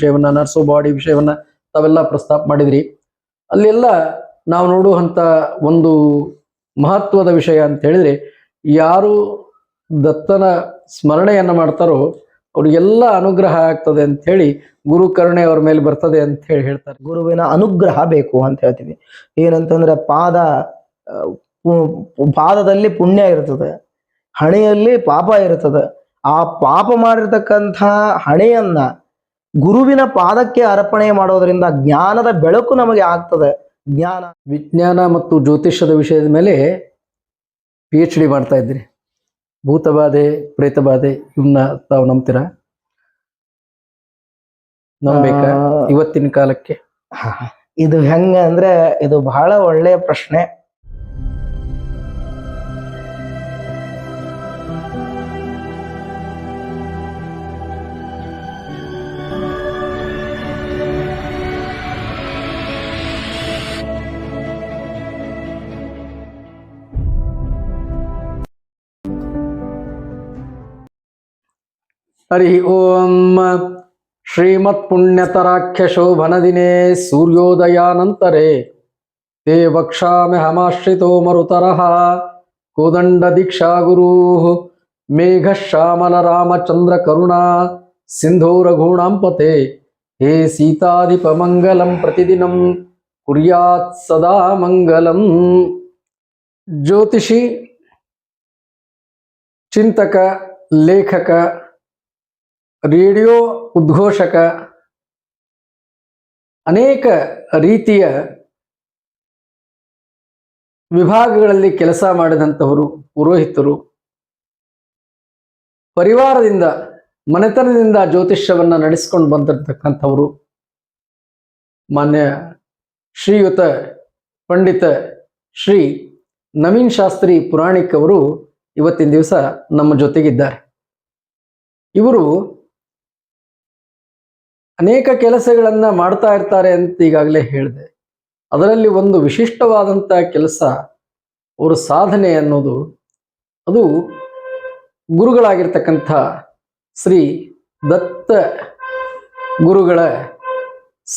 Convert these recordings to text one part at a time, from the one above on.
ವಿಷಯವನ್ನ ನರ್ಸೋ ಬಾಡಿ ವಿಷಯವನ್ನ ತಾವೆಲ್ಲ ಪ್ರಸ್ತಾಪ ಮಾಡಿದ್ರಿ. ಅಲ್ಲೆಲ್ಲ ನಾವು ನೋಡುವಂತ ಒಂದು ಮಹತ್ವದ ವಿಷಯ ಅಂತ ಹೇಳಿದ್ರೆ, ಯಾರು ದತ್ತನ ಸ್ಮರಣೆಯನ್ನ ಮಾಡ್ತಾರೋ ಅವ್ರಿಗೆಲ್ಲ ಅನುಗ್ರಹ ಆಗ್ತದೆ ಅಂತ ಹೇಳಿ ಗುರು ಕರುಣೆ ಅವ್ರ ಮೇಲೆ ಬರ್ತದೆ ಅಂತ ಹೇಳಿ ಹೇಳ್ತಾರೆ. ಗುರುವಿನ ಅನುಗ್ರಹ ಬೇಕು ಅಂತ ಹೇಳ್ತೀವಿ. ಏನಂತಂದ್ರೆ ಪಾದ ಪಾದದಲ್ಲಿ ಪುಣ್ಯ ಇರ್ತದೆ, ಹಣೆಯಲ್ಲಿ ಪಾಪ ಇರ್ತದೆ. ಆ ಪಾಪ ಮಾಡಿರ್ತಕ್ಕಂಥ ಹಣೆಯನ್ನ ಗುರುವಿನ ಪಾದಕ್ಕೆ ಅರ್ಪಣೆ ಮಾಡೋದ್ರಿಂದ ಜ್ಞಾನದ ಬೆಳಕು ನಮಗೆ ಆಗ್ತದೆ. ಜ್ಞಾನ. ವಿಜ್ಞಾನ ಮತ್ತು ಜ್ಯೋತಿಷ್ಯದ ವಿಷಯದ ಮೇಲೆ ಪಿ ಎಚ್ ಡಿ ಮಾಡ್ತಾ ಇದ್ರಿ ಭೂತಬಾಧೆ ಪ್ರೇತಬಾಧೆ ಇವನ್ನ ತಾವು ನಂಬ್ತೀರಾ? ನಂಬೇಕಾ ಇವತ್ತಿನ ಕಾಲಕ್ಕೆ? ಇದು ಹೆಂಗ ಅಂದ್ರೆ ಇದು ಬಹಳ ಒಳ್ಳೆಯ ಪ್ರಶ್ನೆ. ಹರಿ ಓಂ. ಶ್ರೀಮತ್ ಪುಣ್ಯತರಾಖ್ಯ ಶೋಭನ ದಿನೇ ತೇ ವಕ್ಷಾಮಿ ಹಮಾಶ್ರಿತೋ ಮರುತರಃ ಕೋದಂಡ ದೀಕ್ಷಾ ಗುರು ಮೇಘ ಶ್ಯಾಮಲ ರಾಮಚಂದ್ರ ಕರುಣಾ ಸಿಂಧೋ ರಘೂಣಾಂಪತೆ ಹೇ ಸೀತಾಧಿಪ ಮಂಗಲಂ ಪ್ರತಿದಿನಂ. ಕುರ್ಯಾತ್ ಸದಾ ಮಂಗಲಂ. ಜ್ಯೋತಿಷಿ, ಚಿಂತಕ, ಲೇಖಕ ರೇಡಿಯೋ ಉದ್ಘೋಷಕ ಅನೇಕ ರೀತಿಯ ವಿಭಾಗಗಳಲ್ಲಿ ಕೆಲಸ ಮಾಡಿದಂಥವರು, ಪುರೋಹಿತರು ಪರಿವಾರದಿಂದ, ಮನೆತನದಿಂದ ಜ್ಯೋತಿಷ್ಯವನ್ನ ನಡೆಸಿಕೊಂಡು ಬಂದಿರತಕ್ಕಂಥವರು, ಮಾನ್ಯ ಶ್ರೀಯುತ ಪಂಡಿತ ಶ್ರೀ ನವೀನ್ ಶಾಸ್ತ್ರಿ ಪುರಾಣಿಕ್ ಅವರು ಇವತ್ತಿನ ದಿವಸ ನಮ್ಮ ಜೊತೆಗಿದ್ದಾರೆ. ಇವರು ಅನೇಕ ಕೆಲಸಗಳನ್ನ ಮಾಡ್ತಾ ಇರ್ತಾರೆ ಅಂತ ಈಗಾಗಲೇ ಹೇಳಿದೆ. ಅದರಲ್ಲಿ ಒಂದು ವಿಶಿಷ್ಟವಾದಂಥ ಕೆಲಸ ಅವರ ಸಾಧನೆ ಅನ್ನೋದು, ಅದು ಗುರುಗಳಾಗಿರ್ತಕ್ಕಂಥ ಶ್ರೀ ದತ್ತ ಗುರುಗಳ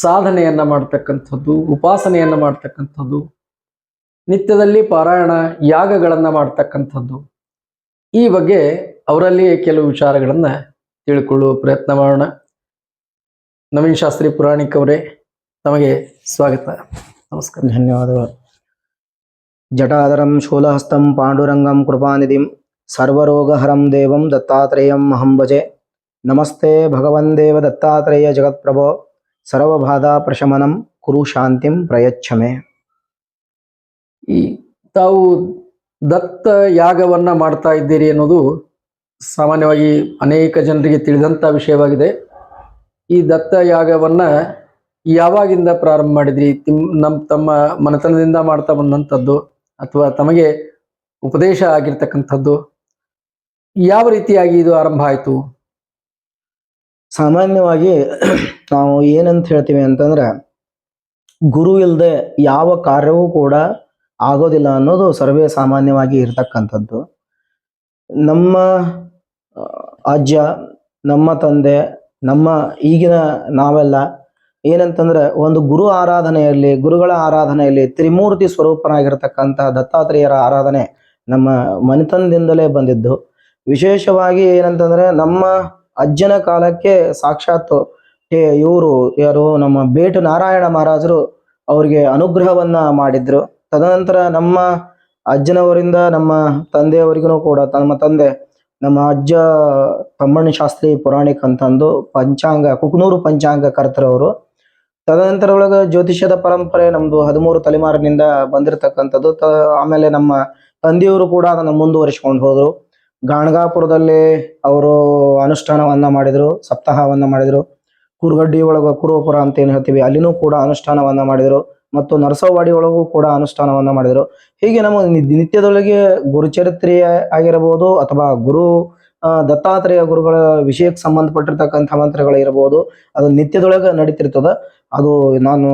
ಸಾಧನೆಯನ್ನ ಮಾಡ್ತಕ್ಕಂಥದ್ದು, ಉಪಾಸನೆಯನ್ನ ಮಾಡ್ತಕ್ಕಂಥದ್ದು, ನಿತ್ಯದಲ್ಲಿ ಪಾರಾಯಣ ಯಾಗಗಳನ್ನು ಮಾಡ್ತಕ್ಕಂಥದ್ದು. ಈ ಬಗ್ಗೆ ಅವರಲ್ಲಿಯೇ ಕೆಲವು ವಿಚಾರಗಳನ್ನ ತಿಳ್ಕೊಳ್ಳುವ ಪ್ರಯತ್ನ ಮಾಡೋಣ. ನವೀನ್ ಶಾಸ್ತ್ರಿ ಪುರಾಣಿಕ್ ಅವರೇ ತಮಗೆ ಸ್ವಾಗತ. ನಮಸ್ಕಾರ. ಧನ್ಯವಾದಗಳು. ಜಟಾಧರಂ ಶೂಲಹಸ್ತಂ ಪಾಂಡುರಂಗಂ ಕೃಪಾನಿಧಿಂ ಸರ್ವರೋಗಹರಂ ದೇವಂ ದತ್ತಾತ್ರೇಯಂ ಅಹಂ ಭಜೆ. ನಮಸ್ತೆ ಭಗವನ್ ದೇವ ದತ್ತಾತ್ರೇಯ ಜಗತ್ಪ್ರಭೋ ಸರ್ವಬಾಧಾ ಪ್ರಶಮನಂ ಕುರು ಶಾಂತಿಂ ಪ್ರಯಚ್ಛಮೆ. ಈ ತಾವು ದತ್ತ ಯಾಗವನ್ನ ಮಾಡ್ತಾ ಇದ್ದೀರಿ ಅನ್ನೋದು ಸಾಮಾನ್ಯವಾಗಿ ಅನೇಕ ಜನರಿಗೆ ತಿಳಿದಂಥ ವಿಷಯವಾಗಿದೆ. ಈ ದತ್ತ ಯಾಗವನ್ನ ಯಾವಾಗಿಂದ ಪ್ರಾರಂಭ ಮಾಡಿದ್ರಿ? ನಮ್ಮ ತಮ್ಮ ಮನತನದಿಂದ ಮಾಡ್ತಾ ಬಂದಂಥದ್ದು ಅಥವಾ ತಮಗೆ ಉಪದೇಶ ಆಗಿರ್ತಕ್ಕಂಥದ್ದು? ಯಾವ ರೀತಿಯಾಗಿ ಇದು ಆರಂಭ ಆಯಿತು? ಸಾಮಾನ್ಯವಾಗಿ ನಾವು ಏನಂತ ಹೇಳ್ತೀವಿ ಅಂತಂದ್ರೆ, ಗುರು ಇಲ್ಲದೆ ಯಾವ ಕಾರ್ಯವೂ ಕೂಡ ಆಗೋದಿಲ್ಲ ಅನ್ನೋದು ಸರ್ವೇ ಸಾಮಾನ್ಯವಾಗಿ ಇರತಕ್ಕಂಥದ್ದು. ನಮ್ಮ ಅಜ್ಜ, ನಮ್ಮ ತಂದೆ ನಮ್ಮ ಈಗಿನ ನಾವೆಲ್ಲ ಏನಂತಂದ್ರೆ ಒಂದು ಗುರು ಆರಾಧನೆಯಲ್ಲಿ, ಗುರುಗಳ ಆರಾಧನೆಯಲ್ಲಿ ತ್ರಿಮೂರ್ತಿ ಸ್ವರೂಪನಾಗಿರ್ತಕ್ಕಂಥ ದತ್ತಾತ್ರೇಯರ ಆರಾಧನೆ ನಮ್ಮ ಮನೆತನದಿಂದಲೇ ಬಂದಿದ್ದು. ವಿಶೇಷವಾಗಿ ಏನಂತಂದ್ರೆ ನಮ್ಮ ಅಜ್ಜನ ಕಾಲಕ್ಕೆ ಸಾಕ್ಷಾತ್ ಇವರು ಯಾರು ನಮ್ಮ ಬೇಟು ನಾರಾಯಣ ಮಹಾರಾಜರು ಅವರಿಗೆ ಅನುಗ್ರಹವನ್ನ ಮಾಡಿದ್ರು. ತದನಂತರ ನಮ್ಮ ಅಜ್ಜನವರಿಂದ ನಮ್ಮ ತಂದೆಯವರಿಗೂ ಕೂಡ, ನಮ್ಮ ತಂದೆ ನಮ್ಮ ಅಜ್ಜ ತಮ್ಮಣ್ಣ ಶಾಸ್ತ್ರಿ ಪುರಾಣಿಕ್ ಅಂತಂದು ಪಂಚಾಂಗ, ಕುಕ್ನೂರು ಪಂಚಾಂಗ ಕರ್ತರವರು ತದನಂತರ ಒಳಗ ಜ್ಯೋತಿಷ್ಯದ ಪರಂಪರೆ ನಮ್ದು ಹದಿಮೂರು ತಲೆಮಾರಿನಿಂದ ಬಂದಿರತಕ್ಕಂಥದ್ದು. ತ, ಆಮೇಲೆ ನಮ್ಮ ತಂದೆಯವರು ಕೂಡ ಅದನ್ನು ಮುಂದುವರಿಸಿಕೊಂಡು ಹೋದ್ರು. ಗಾಣಗಾಪುರದಲ್ಲಿ ಅವರು ಅನುಷ್ಠಾನವನ್ನ ಮಾಡಿದ್ರು, ಸಪ್ತಾಹವನ್ನ ಮಾಡಿದ್ರು. ಕುರುಗಡ್ಡಿ ಒಳಗ ಕುರುವಪುರ ಅಂತ ಏನು ಹೇಳ್ತೀವಿ, ಅಲ್ಲಿನೂ ಕೂಡ ಅನುಷ್ಠಾನವನ್ನ ಮಾಡಿದ್ರು. ಮತ್ತು ನರಸವಾಡಿ ಒಳಗೂ ಕೂಡ ಅನುಷ್ಠಾನವನ್ನ ಮಾಡಿದರು. ಹೀಗೆ ನಮ್ಮ ನಿತ್ಯದೊಳಗೆ ಗುರುಚರಿತ್ರೆಯ ಆಗಿರಬಹುದು ಅಥವಾ ಗುರು ದತ್ತಾತ್ರೇಯ ಗುರುಗಳ ವಿಷಯಕ್ಕೆ ಸಂಬಂಧಪಟ್ಟಿರ್ತಕ್ಕಂಥ ಮಂತ್ರಗಳಿರಬಹುದು ಅದು ನಿತ್ಯದೊಳಗೆ ನಡೀತಿರ್ತದ. ಅದು ನಾನು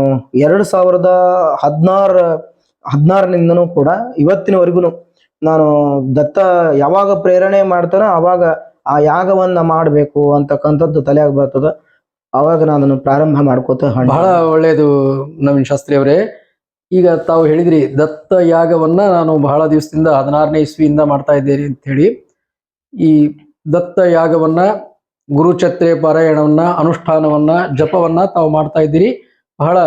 ಎರಡು ಸಾವಿರದ ಹದಿನಾರ ಹದಿನಾರನಿಂದನೂ ಕೂಡ ಇವತ್ತಿನವರೆಗೂ ನಾನು ದತ್ತ ಯಾವಾಗ ಪ್ರೇರಣೆ ಮಾಡ್ತಾನೋ ಆವಾಗ ಆ ಯಾಗವನ್ನ ಮಾಡಬೇಕು ಅಂತಕ್ಕಂಥದ್ದು ತಲೆಯಾಗ ಬರ್ತದ. ಅವಾಗ ನಾನು ಅದನ್ನು ಪ್ರಾರಂಭ ಮಾಡ್ಕೋತ. ಬಹಳ ಒಳ್ಳೆಯದು ನವೀನ್ ಶಾಸ್ತ್ರಿ ಅವರೇ ಈಗ ತಾವು ಹೇಳಿದ್ರಿ, ದತ್ತ ಯಾಗವನ್ನ ನಾನು ಬಹಳ ದಿವಸದಿಂದ ಹದಿನಾರನೇ ಇಸ್ವಿಯಿಂದ ಮಾಡ್ತಾ ಇದ್ದೇನೆ ಅಂತ ಹೇಳಿ, ಈ ದತ್ತ ಯಾಗವನ್ನ ಗುರುಚತ್ರೆ ಪಾರಾಯಣವನ್ನ, ಅನುಷ್ಠಾನವನ್ನ, ಜಪವನ್ನ ತಾವು ಮಾಡ್ತಾ ಇದ್ದೀರಿ ಬಹಳ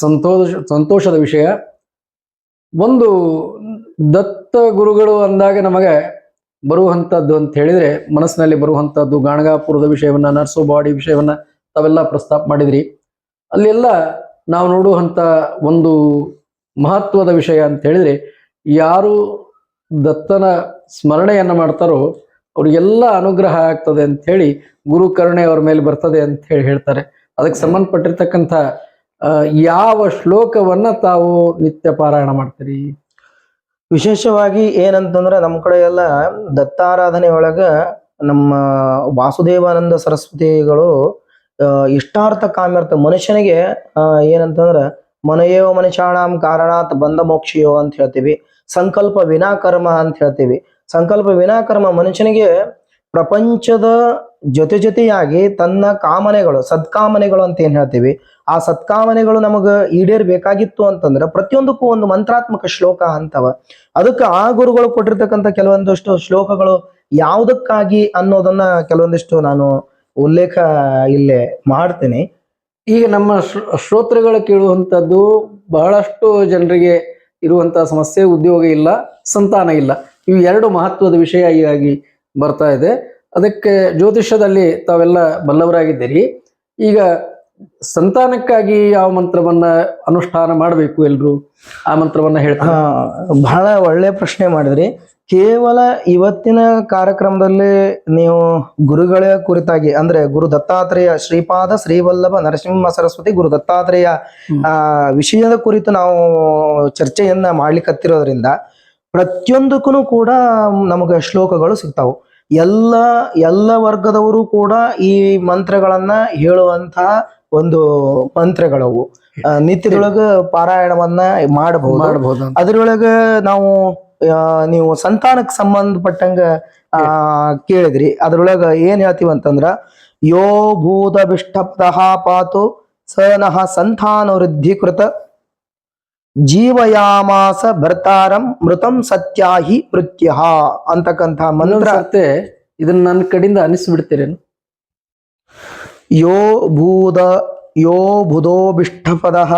ಸಂತೋಷ, ಸಂತೋಷದ ವಿಷಯ ಒಂದು ದತ್ತ ಗುರುಗಳು ಅಂದಾಗ ನಮಗೆ ಬರುವಂಥದ್ದು ಅಂತ ಹೇಳಿದ್ರೆ, ಮನಸ್ಸಿನಲ್ಲಿ ಬರುವಂಥದ್ದು ಗಾಣಗಾಪುರದ ವಿಷಯವನ್ನ, ನರ್ಸೋಬಾಡಿ ವಿಷಯವನ್ನ ತಾವೆಲ್ಲ ಪ್ರಸ್ತಾಪ ಮಾಡಿದ್ರಿ. ಅಲ್ಲೆಲ್ಲ ನಾವು ನೋಡುವಂಥ ಒಂದು ಮಹತ್ವದ ವಿಷಯ ಅಂತ ಹೇಳಿದ್ರೆ, ಯಾರು ದತ್ತನ ಸ್ಮರಣೆಯನ್ನು ಮಾಡ್ತಾರೋ ಅವ್ರಿಗೆಲ್ಲ ಅನುಗ್ರಹ ಆಗ್ತದೆ ಅಂತ ಹೇಳಿ ಗುರು ಅವ್ರ ಮೇಲೆ ಬರ್ತದೆ ಅಂತ ಹೇಳಿ ಹೇಳ್ತಾರೆ. ಅದಕ್ಕೆ ಸಂಬಂಧಪಟ್ಟಿರ್ತಕ್ಕಂಥ ಯಾವ ಶ್ಲೋಕವನ್ನ ತಾವು ನಿತ್ಯ ಪಾರಾಯಣ ಮಾಡ್ತೀರಿ? ವಿಶೇಷವಾಗಿ ಏನಂತಂದ್ರೆ ನಮ್ಮ ಕಡೆ ಎಲ್ಲ ದತ್ತಾರಾಧನೆ ನಮ್ಮ ವಾಸುದೇವಾನಂದ ಸರಸ್ವತಿಗಳು ಇಷ್ಟಾರ್ಥ ಕಾಮ್ಯರ್ಥ ಮನುಷ್ಯನಿಗೆ ಏನಂತಂದ್ರ ಮನಯೇವ ಮನುಷ್ಯಾಣಾಂ ಕಾರಣಾತ್ ಬಂಧ ಮೋಕ್ಷಿಯೋ ಅಂತ ಹೇಳ್ತೀವಿ. ಸಂಕಲ್ಪ ವಿನಾಕರ್ಮ ಅಂತ ಹೇಳ್ತೀವಿ. ಸಂಕಲ್ಪ ವಿನಾಕರ್ಮ ಮನುಷ್ಯನಿಗೆ ಪ್ರಪಂಚದ ಜೊತೆ ಜೊತೆಯಾಗಿ ತನ್ನ ಕಾಮನೆಗಳು, ಸತ್ಕಾಮನೆಗಳು ಅಂತ ಏನ್ ಹೇಳ್ತೀವಿ? ಆ ಸತ್ಕಾಮನೆಗಳು ನಮಗ ಈಡೇರ್ಬೇಕಾಗಿತ್ತು ಅಂತಂದ್ರೆ ಪ್ರತಿಯೊಂದಕ್ಕೂ ಒಂದು ಮಂತ್ರಾತ್ಮಕ ಶ್ಲೋಕ ಅಂತವ. ಅದಕ್ಕೆ ಆ ಗುರುಗಳು ಕೊಟ್ಟಿರ್ತಕ್ಕಂಥ ಕೆಲವೊಂದಷ್ಟು ಶ್ಲೋಕಗಳು ಯಾವುದಕ್ಕಾಗಿ ಅನ್ನೋದನ್ನ ಕೆಲವೊಂದಿಷ್ಟು ನಾನು ಉಲ್ಲೇಖ ಇಲ್ಲೇ ಮಾಡ್ತೀನಿ. ಈಗ ನಮ್ಮ ಶ್ರೋ- ಶ್ರೋತೃಗಳು ಕೇಳುವಂಥದ್ದು ಬಹಳಷ್ಟು ಜನರಿಗೆ ಇರುವಂತಹ ಸಮಸ್ಯೆ, ಉದ್ಯೋಗ ಇಲ್ಲ, ಸಂತಾನ ಇಲ್ಲ. ಇವು ಎರಡು ಮಹತ್ವದ ವಿಷಯ ಹೀಗಾಗಿ ಬರ್ತಾ ಇದೆ. ಅದಕ್ಕೆ ಜ್ಯೋತಿಷ್ಯದಲ್ಲಿ ತಾವೆಲ್ಲ ಬಲ್ಲವರಾಗಿದ್ದೀರಿ. ಈಗ ಸಂತಾನಕ್ಕಾಗಿ ಯಾವ ಮಂತ್ರವನ್ನ ಅನುಷ್ಠಾನ ಮಾಡಬೇಕು ಎಲ್ರು? ಆ ಮಂತ್ರವನ್ನ ಹೇಳ್ತಾರೆ? ಬಹಳ ಒಳ್ಳೆ ಪ್ರಶ್ನೆ ಮಾಡಿದ್ರಿ. ಕೇವಲ ಇವತ್ತಿನ ಕಾರ್ಯಕ್ರಮದಲ್ಲಿ ನೀವು ಗುರುಗಳ ಕುರಿತಾಗಿ, ಅಂದ್ರೆ ಗುರು ದತ್ತಾತ್ರೇಯ ಶ್ರೀಪಾದ ಶ್ರೀವಲ್ಲಭ ನರಸಿಂಹ ಸರಸ್ವತಿ ಗುರು ದತ್ತಾತ್ರೇಯ, ಆ, ವಿಷಯದ ಕುರಿತು ನಾವು ಚರ್ಚೆಯನ್ನ ಮಾಡ್ಲಿಕ್ಕೆ ಹತ್ತಿರೋದ್ರಿಂದ ಪ್ರತಿಯೊಂದಕ್ಕೂ ಕೂಡ ನಮಗೆ ಶ್ಲೋಕಗಳು ಸಿಗ್ತಾವು. ಎಲ್ಲ ಎಲ್ಲ ವರ್ಗದವರು ಕೂಡ ಈ ಮಂತ್ರಗಳನ್ನ ಹೇಳುವಂತಹ ಒಂದು ಮಂತ್ರಗಳವು. ನಿತ್ಯದೊಳಗ ಪಾರಾಯಣವನ್ನ ಮಾಡಬಹುದು. ಮಾಡಬಹುದು ಅದ್ರೊಳಗ ನಾವು ನೀವು ಸಂತಾನಕ್ಕೆ ಸಂಬಂಧಪಟ್ಟಂಗ ಆ ಕೇಳಿದ್ರಿ. ಅದ್ರೊಳಗ ಏನ್ ಹೇಳ್ತೀವಿ ಅಂತಂದ್ರ ಯೋ ಭೂತ ಬಿಷ್ಟಪ್ತಃ ಪಾತು ಸ ನಃ ಸಂತಾನ ವೃದ್ಧಿ ಕೃತ ಜೀವಯಾಮಾಸ ಭರ್ತಾರಂ ಮೃತಂ ಸತ್ಯಾಹಿ ಮೃತ್ಯಃ ಅಂತಕ್ಕಂಥ ಮಂತ್ರ ಮಂತ್ರ ಇದನ್ನ ನನ್ನ ಕಡೆಯಿಂದ ಅನಿಸ್ಬಿಡ್ತೀರೇನು? ಯೋ ಭೂದ ಯೋ ಬುಧೋ ವಿಷ್ಟಪದಃ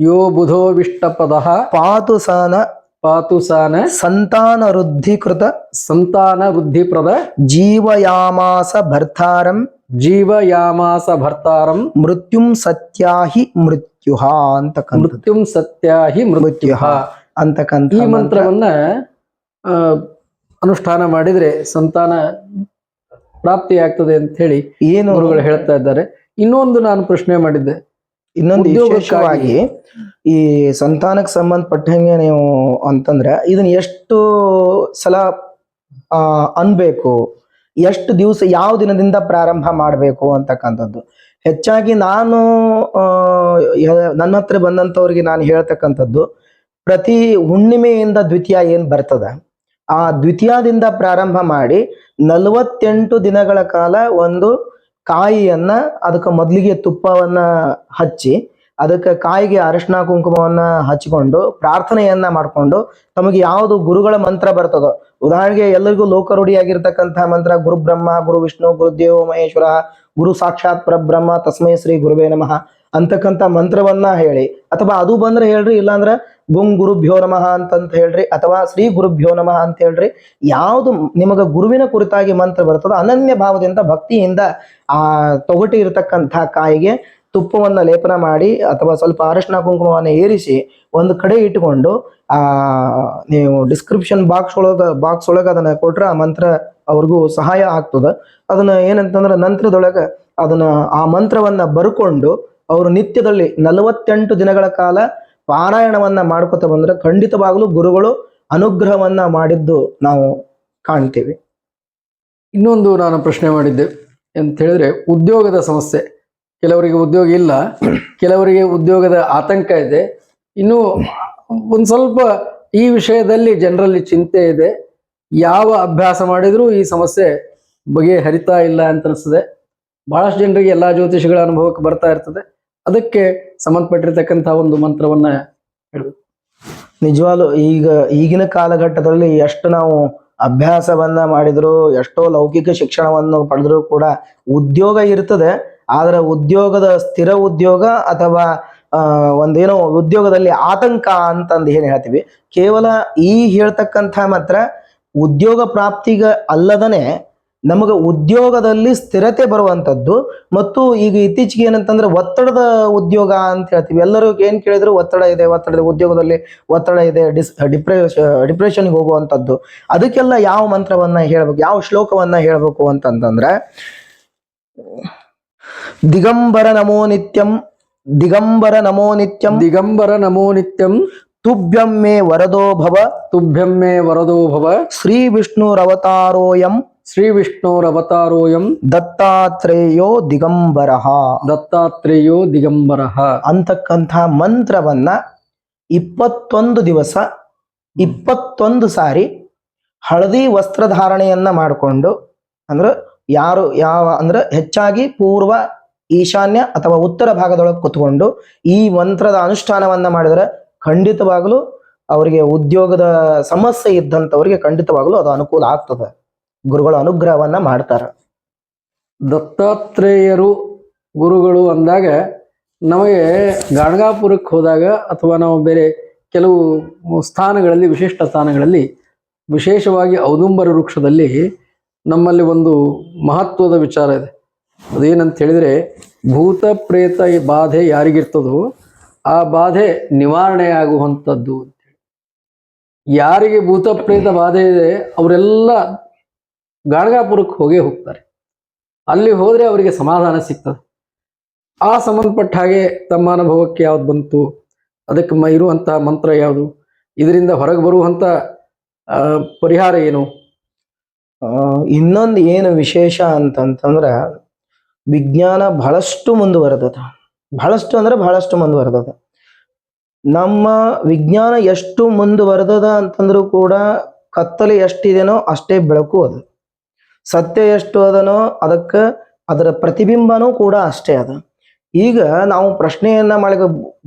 ಯೋ ಬುಧೋ ವಿಷ್ಟಪದ ಪಾತು ಸನ ಪಾತು ಸಾನ ಸಂತಾನ ವೃದ್ಧಿ ಕೃತ ಸಂತಾನ ವೃದ್ಧಿಪ್ರದ ಜೀವಯಾಮಾಸ ಭರ್ತಾರಂ ಜೀವಯಾಮಾಸ ಭರ್ತಾರಂ ಮೃತ್ಯುಂ ಸತ್ಯಾಹಿ ಮೃತ್ಯುಹ ಅಂತ ಮೃತ್ಯುಂ ಸತ್ಯಾಹಿ ಮೃತ್ಯುಹಾ. ಮೃತ್ಯು ಅಂತಕ್ಕಂಥ ಈ ಮಂತ್ರವನ್ನ ಅನುಷ್ಠಾನ ಮಾಡಿದ್ರೆ ಸಂತಾನ ಪ್ರಾಪ್ತಿಯಾಗ್ತದೆ ಅಂತ ಹೇಳಿ ಏನು? ಗುರುಗಳು ಹೇಳ್ತಾ ಇದ್ದಾರೆ. ಇನ್ನೊಂದು ನಾನು ಪ್ರಶ್ನೆ ಮಾಡಿದ್ದೆ. ಇನ್ನೊಂದು ವಿಶೇಷವಾಗಿ ಈ ಸಂತಾನಕ್ಕೆ ಸಂಬಂಧಪಟ್ಟಂಗೆ ನೀವು ಅಂತಂದ್ರೆ ಇದನ್ನ ಎಷ್ಟು ಸಲ ಅನ್ಬೇಕು. ಎಷ್ಟು ದಿವಸ ಯಾವ ದಿನದಿಂದ ಪ್ರಾರಂಭ ಮಾಡಬೇಕು ಅಂತಕ್ಕಂಥದ್ದು. ಹೆಚ್ಚಾಗಿ ನಾನು ನನ್ನ ಹತ್ರ ಬಂದಂಥವ್ರಿಗೆ ನಾನು ಹೇಳ್ತಕ್ಕಂಥದ್ದು, ಪ್ರತಿ ಹುಣ್ಣಿಮೆಯಿಂದ ದ್ವಿತೀಯ ಏನು ಬರ್ತದ? ಆ ದ್ವಿತೀಯದಿಂದ ಪ್ರಾರಂಭ ಮಾಡಿ ನಲವತ್ತೆಂಟು ದಿನಗಳ ಕಾಲ ಒಂದು ಕಾಯಿಯನ್ನ, ಅದಕ್ಕೆ ಮೊದಲಿಗೆ ತುಪ್ಪವನ್ನ ಹಚ್ಚಿ ಅದಕ್ಕೆ ಕಾಯಿಗೆ ಅರಿಶಿನ ಕುಂಕುಮವನ್ನ ಹಚ್ಚಿಕೊಂಡು ಪ್ರಾರ್ಥನೆಯನ್ನ ಮಾಡಿಕೊಂಡು ತಮಗೆ ಯಾವುದು ಗುರುಗಳ ಮಂತ್ರ ಬರ್ತದೋ, ಉದಾಹರಣೆಗೆ ಎಲ್ಲರಿಗೂ ಲೋಕರೂಢಿಯಾಗಿರ್ತಕ್ಕಂತಹ ಮಂತ್ರ, ಗುರು ಬ್ರಹ್ಮ, ಗುರು ವಿಷ್ಣು ಗುರುದೇವ ಮಹೇಶ್ವರ, ಗುರು ಸಾಕ್ಷಾತ್ ಪರಬ್ರಹ್ಮ, ತಸ್ಮೈ ಶ್ರೀ ಗುರುವೇ ನಮಃ ಅಂತಕ್ಕಂಥ ಮಂತ್ರವನ್ನ ಹೇಳಿ. ಅಥವಾ ಅದು ಬಂದ್ರೆ ಹೇಳ್ರಿ, ಇಲ್ಲಾಂದ್ರೆ ಗುಂ ಗುರುಭ್ಯೋ ನಮಃ ಅಂತಂತ ಹೇಳ್ರಿ, ಅಥವಾ ಶ್ರೀ ಗುರುಭ್ಯೋ ನಮಃ ಅಂತ ಹೇಳ್ರಿ, ಯಾವುದು ನಿಮಗೆ ಗುರುವಿನ ಕುರಿತಾಗಿ ಮಂತ್ರ ಬರ್ತದೋ, ಅನನ್ಯ ಭಾವದಿಂದ ಭಕ್ತಿಯಿಂದ ಆ ತೊಗಟಿ ಇರತಕ್ಕಂಥ ಕಾಯಿಗೆ ತುಪ್ಪವನ್ನ ಲೇಪನ ಮಾಡಿ ಅಥವಾ ಸ್ವಲ್ಪ ಅರಶಿನ ಕುಂಕುಮವನ್ನು ಏರಿಸಿ ಒಂದು ಕಡೆ ಇಟ್ಟುಕೊಂಡು, ಆ, ನೀವು ಡಿಸ್ಕ್ರಿಪ್ಷನ್ ಬಾಕ್ಸ್ ಒಳಗ ಬಾಕ್ಸ್ ಒಳಗೆ ಅದನ್ನ ಕೊಟ್ರೆ ಆ ಮಂತ್ರ ಅವ್ರಿಗೂ ಸಹಾಯ ಆಗ್ತದ. ಅದನ್ನ ಏನಂತಂದ್ರೆ ನಂತರದೊಳಗ ಅದನ್ನ ಆ ಮಂತ್ರವನ್ನ ಬರ್ಕೊಂಡು ಅವರು ನಿತ್ಯದಲ್ಲಿ ನಲವತ್ತೆಂಟು ದಿನಗಳ ಕಾಲ ಪಾರಾಯಣವನ್ನ ಮಾಡ್ಕೊತ ಬಂದ್ರೆ ಖಂಡಿತವಾಗ್ಲೂ ಗುರುಗಳು ಅನುಗ್ರಹವನ್ನ ಮಾಡಿದ್ದು ನಾವು ಕಾಣ್ತೀವಿ. ಇನ್ನೊಂದು ನಾನು ಪ್ರಶ್ನೆ ಮಾಡಿದ್ದೆ ಅಂತ ಹೇಳಿದ್ರೆ ಉದ್ಯೋಗದ ಸಮಸ್ಯೆ. ಕೆಲವರಿಗೆ ಉದ್ಯೋಗ ಇಲ್ಲ, ಕೆಲವರಿಗೆ ಉದ್ಯೋಗದ ಆತಂಕ ಇದೆ. ಇನ್ನು ಒಂದು ಸ್ವಲ್ಪ ಈ ವಿಷಯದಲ್ಲಿ ಜನರಲ್ಲಿ ಚಿಂತೆ ಇದೆ. ಯಾವ ಅಭ್ಯಾಸ ಮಾಡಿದರೂ ಈ ಸಮಸ್ಯೆ ಬಗೆಹರಿತಾ ಇಲ್ಲ ಅಂತ ಅನಿಸ್ತದೆ ಬಹಳಷ್ಟು ಜನರಿಗೆ ಎಲ್ಲಾ ಜ್ಯೋತಿಷಿಗಳ ಅನುಭವಕ್ಕೆ ಬರ್ತಾ ಇರ್ತದೆ. ಅದಕ್ಕೆ ಸಂಬಂಧಪಟ್ಟಿರ್ತಕ್ಕಂಥ ಒಂದು ಮಂತ್ರವನ್ನ ನಿಜವಾಗ್ಲು ಈಗ ಈಗಿನ ಕಾಲಘಟ್ಟದಲ್ಲಿ ಎಷ್ಟು ನಾವು ಅಭ್ಯಾಸವನ್ನ ಮಾಡಿದ್ರು, ಎಷ್ಟೋ ಲೌಕಿಕ ಶಿಕ್ಷಣವನ್ನು ಪಡೆದ್ರು ಕೂಡ ಉದ್ಯೋಗ ಇರ್ತದೆ. ಆದ್ರೆ ಉದ್ಯೋಗದ ಸ್ಥಿರ ಉದ್ಯೋಗ ಅಥವಾ ಒಂದೇನೋ ಉದ್ಯೋಗದಲ್ಲಿ ಆತಂಕ ಅಂತಂದು ಏನು ಹೇಳ್ತೀವಿ, ಕೇವಲ ಈ ಹೇಳ್ತಕ್ಕಂಥ ಮಾತ್ರ ಉದ್ಯೋಗ ಪ್ರಾಪ್ತಿಗೆ ಅಲ್ಲದನೆ ನಮಗೆ ಉದ್ಯೋಗದಲ್ಲಿ ಸ್ಥಿರತೆ ಬರುವಂಥದ್ದು ಮತ್ತು ಈಗ ಇತ್ತೀಚೆಗೆ ಏನಂತಂದ್ರೆ ಒತ್ತಡದ ಉದ್ಯೋಗ ಅಂತ ಹೇಳ್ತೀವಿ. ಎಲ್ಲರೂ ಏನು ಕೇಳಿದ್ರು ಒತ್ತಡ ಇದೆ, ಒತ್ತಡದ ಉದ್ಯೋಗದಲ್ಲಿ ಒತ್ತಡ ಇದೆ, ಡಿಸ್ ಡಿಪ್ರೆಶ ಡಿಪ್ರೆಷನ್ಗೆ ಹೋಗುವಂಥದ್ದು. ಅದಕ್ಕೆಲ್ಲ ಯಾವ ಮಂತ್ರವನ್ನ ಹೇಳ್ಬೇಕು, ಯಾವ ಶ್ಲೋಕವನ್ನ ಹೇಳಬೇಕು ಅಂತಂತಂದ್ರೆ ದಿಗಂಬರ ನಮೋ ನಿತ್ಯಂ ದಿಗಂಬರ ನಮೋ ನಿತ್ಯಂ. ದಿಗಂಬರ ನಮೋ ನಿತ್ಯಂ. ತುಭ್ಯಂ ಮೇ ವರದೋ ಭವ. ತುಭ್ಯಂ ಮೇ ವರದೋ ಭವ. ಶ್ರೀ ವಿಷ್ಣುರವತಾರೋಯಂ. ಶ್ರೀ ವಿಷ್ಣುರವತಾರೋಯಂ. ದತ್ತಾತ್ರೇಯೋ ದಿಗಂಬರ ದತ್ತಾತ್ರೇಯೋ ದಿಗಂಬರ ಅಂತಕ್ಕಂಥ ಮಂತ್ರವನ್ನ ಇಪ್ಪತ್ತೊಂದು ದಿವಸ ಇಪ್ಪತ್ತೊಂದು ಸಾರಿ ಹಳದಿ ವಸ್ತ್ರಧಾರಣೆಯನ್ನ ಮಾಡಿಕೊಂಡು ಅಂದ್ರೆ ಯಾರು ಯಾವ ಅಂದ್ರೆ ಹೆಚ್ಚಾಗಿ ಪೂರ್ವ ಈಶಾನ್ಯ ಅಥವಾ ಉತ್ತರ ಭಾಗದೊಳಗೆ ಕುತ್ಕೊಂಡು ಈ ಮಂತ್ರದ ಅನುಷ್ಠಾನವನ್ನ ಮಾಡಿದ್ರೆ ಖಂಡಿತವಾಗಲೂ ಅವರಿಗೆ ಉದ್ಯೋಗದ ಸಮಸ್ಯೆ ಇದ್ದಂಥವ್ರಿಗೆ ಖಂಡಿತವಾಗಲೂ ಅದು ಅನುಕೂಲ ಆಗ್ತದೆ. ಗುರುಗಳ ಅನುಗ್ರಹವನ್ನ ಮಾಡ್ತಾರ. ದತ್ತಾತ್ರೇಯರು ಗುರುಗಳು ಅಂದಾಗ ನಮಗೆ ಗಾಣಗಾಪುರಕ್ಕೆ ಹೋದಾಗ ಅಥವಾ ನಾವು ಬೇರೆ ಕೆಲವು ಸ್ಥಾನಗಳಲ್ಲಿ, ವಿಶಿಷ್ಟ ಸ್ಥಾನಗಳಲ್ಲಿ, ವಿಶೇಷವಾಗಿ ಔದುಂಬರ ವೃಕ್ಷದಲ್ಲಿ ನಮ್ಮಲ್ಲಿ ಒಂದು ಮಹತ್ವದ ವಿಚಾರ ಇದೆ. ಅದೇನಂತ ಹೇಳಿದರೆ ಭೂತ ಪ್ರೇತ ಬಾಧೆ ಯಾರಿಗಿರ್ತದೋ ಆ ಬಾಧೆ ನಿವಾರಣೆ ಆಗುವಂಥದ್ದು ಅಂತೇಳಿ. ಯಾರಿಗೆ ಭೂತ ಪ್ರೇತ ಬಾಧೆ ಇದೆ, ಅವರೆಲ್ಲ ಗಾಣಗಾಪುರಕ್ಕೆ ಹೋಗೇ ಹೋಗ್ತಾರೆ. ಅಲ್ಲಿ ಹೋದರೆ ಅವರಿಗೆ ಸಮಾಧಾನ ಸಿಗ್ತದೆ. ಆ ಸಂಬಂಧಪಟ್ಟ ಹಾಗೆ ತಮ್ಮ ಅನುಭವಕ್ಕೆ ಯಾವ್ದು ಬಂತು, ಅದಕ್ಕೆ ಮ ಇರುವಂಥ ಮಂತ್ರ ಯಾವುದು, ಇದರಿಂದ ಹೊರಗೆ ಬರುವಂತ ಪರಿಹಾರ ಏನು? ಇನ್ನೊಂದು ಏನು ವಿಶೇಷ ಅಂತಂತಂದ್ರ ವಿಜ್ಞಾನ ಬಹಳಷ್ಟು ಮುಂದುವರೆದದ. ಬಹಳಷ್ಟು ಅಂದ್ರೆ ಬಹಳಷ್ಟು ಮುಂದುವರೆದದ. ನಮ್ಮ ವಿಜ್ಞಾನ ಎಷ್ಟು ಮುಂದುವರೆದದ ಅಂತಂದ್ರೂ ಕೂಡ ಕತ್ತಲೆ ಎಷ್ಟಿದೆನೋ ಅಷ್ಟೇ ಬೆಳಕು ಅದು. ಸತ್ಯ ಎಷ್ಟು ಅದನೋ ಅದಕ್ಕೆ ಅದರ ಪ್ರತಿಬಿಂಬನೂ ಕೂಡ ಅಷ್ಟೇ ಅದ. ಈಗ ನಾವು ಪ್ರಶ್ನೆಯನ್ನ ಮಾಡಿದ